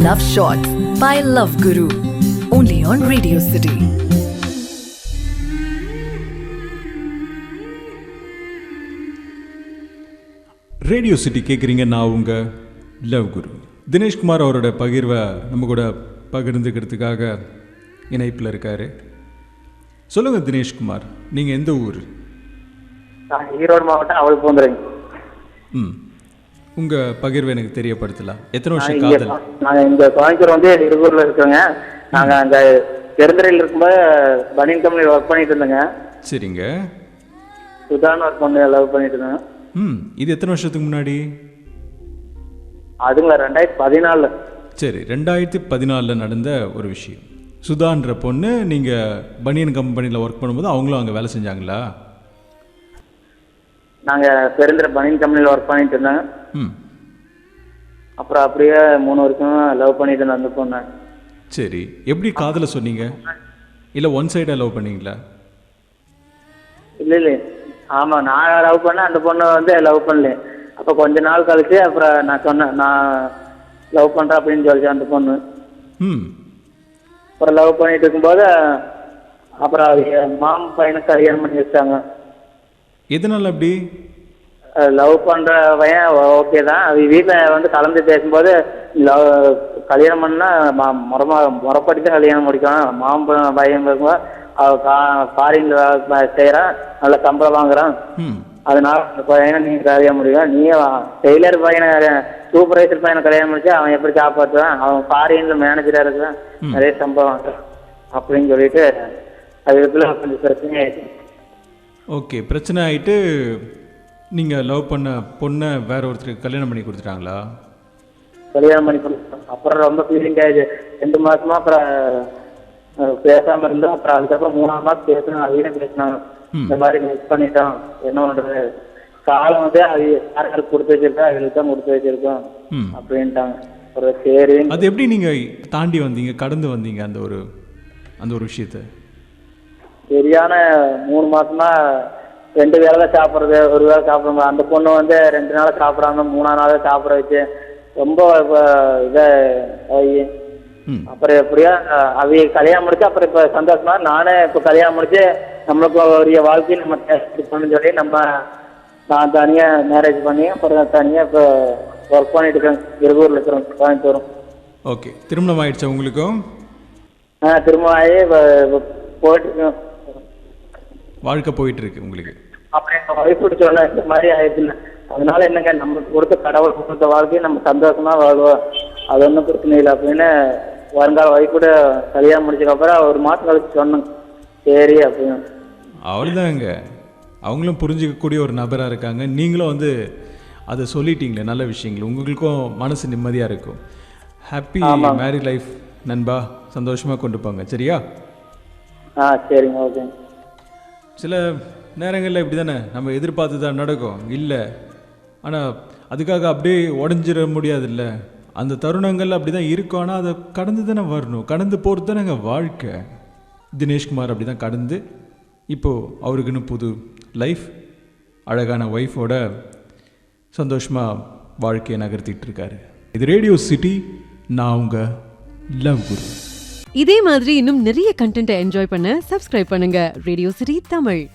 Love Shots by Love Guru. Only on Radio City. Radio city கேட்குறீங்க நான் உங்கள் love குரு தினேஷ்குமார் அவரோட பகிர்வை நம்ம கூட பகிர்ந்துக்கிறதுக்காக இணைப்பில் இருக்கார். சொல்லுங்கள் தினேஷ்குமார் நீங்கள் எந்த ஊர்? நான் ஈரோடு மாவட்டம் அவளுக்கு வந்துடுங்க ம். உங்கள் பகிர்வை எனக்கு தெரியப்படுத்தலாம் எத்தனை வருஷம் காதல்? நாங்கள் இங்க கோயம்புத்தூர் வந்து இருகூர்ல இருக்கோங்க. நாங்க அங்க பெருந்துறையில் இருக்கும்போது பனியன் கம்பெனியில் ஒர்க் பண்ணிட்டு இருந்தேங்க. சரிங்க. சுதான்னு ஒரு பொண்ணு லவ் பண்ணிட்டு இருந்தேன் ம் இது எத்தனை வருஷத்துக்கு முன்னாடி? அதுங்களா ரெண்டாயிரத்தி பதினாலில். சரி ரெண்டாயிரத்தி பதினாலில் நடந்த ஒரு விஷயம். சுதான்ற பொண்ணு நீங்கள் பனியன் கம்பெனியில் ஒர்க் பண்ணும்போது அவங்களும் அங்கே வேலை செஞ்சாங்களா? நாங்கள் பெருந்துறை பனியன் கம்பெனியில் ஒர்க் பண்ணிட்டு இருந்தேன் அப்புறம் அப்படியே மூணு வருஷம் லவ் பண்ணிட்டு இருந்தேன் அந்த பொண்ணை. சரி. எப்படி காதலை சொன்னீங்க? இல்லை ஒன் சைடாக லவ் பண்ணீங்களா? இல்லை இல்லை. ஆமாம் நான் லவ் பண்ணேன் அந்த பொண்ணு வந்து லவ் பண்ணல. அப்போ கொஞ்ச நாள் கழிச்சு அப்புறம் நான் சொன்னேன் நான் லவ் பண்ணுறேன் அப்படின்னு சொல்லிச்சு அந்த பொண்ணு. ம். அப்புறம் லவ் பண்ணிட்டு இருக்கும்போது அப்புறம் மாமா பையனுக்கு கல்யாணம் பண்ணி வச்சாங்க. எதனால் அப்படி? லவ் பண்ற பையன் ஓகே தான். அவங்க வீட்டில் வந்து கலந்து பேசும்போது லவ் கல்யாணம் பண்ணா ம- முறமா முறப்படி தான் கல்யாணம் முடிக்கணும் மாமன் பையன் இருக்கும்போது அவ கா ஃபாரின்ல செய்கிறான் நல்ல சம்பளம் வாங்குறான். அதனால அந்த பையனை நீ கல்யாணம் முடியும். நீ டெய்லர் பையனை சூப்பர்வைசர் பையனை கல்யாணம் முடிச்சு அவன் எப்படி காப்பாற்றுவான் அவன் ஃபாரின்ல மேனேஜராக இருக்கிறான் நிறைய சம்பளம் வாங்குறான். அப்படின்னு சொல்லிட்டு அதுக்குள்ள கொஞ்சம் பிரச்சனை ஆயிடுச்சு. ஓகே பிரச்சனை ஆகிட்டு நீங்கள் லவ் பண்ண பொண்ணை வேற ஒருத்தருக்கு கல்யாணம் பண்ணி கொடுத்துட்டாங்களா? கல்யாணம் பண்ணி கொடுத்தோம் அப்புறம் ரொம்ப ஃபீலிங் ஆயிடுச்சு. ரெண்டு மாசமா அப்புறம் பேசாம இருந்தோம் அப்புறம் அதுக்கப்புறம் மூணாவது மாசம் பேசணும் அதையும் பேசினாங்க. இந்த மாதிரி மிஸ் பண்ணிட்டோம். என்ன பண்றது? காலம் வந்து அது யாருக்கு கொடுத்து வச்சிருக்கா அவங்களுக்கு தான் கொடுத்து வச்சிருக்கோம் அப்படின்ட்டாங்க. அப்புறம் சரி. அது எப்படி நீங்கள் தாண்டி வந்தீங்க கடந்து வந்தீங்க அந்த ஒரு அந்த ஒரு விஷயத்தை? சரியான மூணு மாசமா ரெண்டு வேளை தான் சாப்பிட்றது ஒரு வேளை சாப்பிட அந்த பொண்ணு வந்து ரெண்டு நாள் சாப்பிடாம மூணாவது நாள் சாப்பிட வச்சு ரொம்ப இதாக அப்புறம் எப்படியா அவங்க கல்யாணம் முடிச்சு அப்புறம் இப்போ சந்தோஷமா நானே இப்போ கல்யாணம் முடிச்சு நம்மளுக்கு ஒரு வாழ்க்கையை நம்ம பண்ணு சொல்லி நம்ம நான் தனியாக மேரேஜ் பண்ணி அப்புறம் தனியாக இப்போ ஒர்க் பண்ணிட்டு இருக்கேன் இருகூரில் இருக்கிறோம் கோயம்புத்தூரும் ஓகே திருமணம் ஆயிடுச்சா உங்களுக்கும்? ஆ திரும்ப ஆகி போயிட்டு இருக்கேன் வாழ்க்கை போயிட்டு இருக்கு உங்களுக்கு. அப்புறம் ஒய்ஃப் சொன்ன இந்த மாதிரி ஆயிடுச்சுன்னு. அதனால என்னங்க நம்மளுக்கு கொடுத்த கடவுள் கொடுத்த வாழ்க்கையை நம்ம சந்தோஷமா வாழ்வோம். அது ஒன்றும் பிரச்சனை இல்லை அப்படின்னு வருங்கால ஒய்ஃப் கூட கல்யாணம் முடிச்சதுக்கப்புறம் ஒரு மாதம் கழிச்சு சொன்னேன். சரி அப்படின்னு. அவ்வளோதாங்க அவங்களும் புரிஞ்சிக்கக்கூடிய ஒரு நபராக இருக்காங்க. நீங்களும் வந்து அதை சொல்லிட்டீங்களே நல்ல விஷயங்கள். உங்களுக்கும் மனசு நிம்மதியாக இருக்கும். ஹாப்பி மேரி லைஃப் நண்பா. சந்தோஷமாக கொண்டு போங்க. சரியா? ஆ சரிங்க ஓகேங்க. சில நேரங்களில் இப்படி தானே நம்ம எதிர்பார்த்து தான் நடக்கும். இல்லை. ஆனால் அதுக்காக அப்படியே உடஞ்சிட முடியாதுல்ல. அந்த தருணங்கள் அப்படி தான் இருக்கும். ஆனால் அதை கடந்து தானே வரணும். கடந்து போகிறது தானே எங்கள் வாழ்க்கை. தினேஷ்குமார் அப்படி தான் கடந்து இப்போது அவருக்குன்னு புது லைஃப் அழகான ஒய்ஃபோட சந்தோஷமாக வாழ்க்கையை நகர்த்திட்டு இருக்காரு. இது ரேடியோ சிட்டி நான் உங்கள் லவ் குரு. இதே மாதிரி இன்னும் நிறைய கண்டென்ட்டை என்ஜாய் பண்ண சப்ஸ்கிரைப் பண்ணுங்க. ரேடியோ சிரி தமிழ்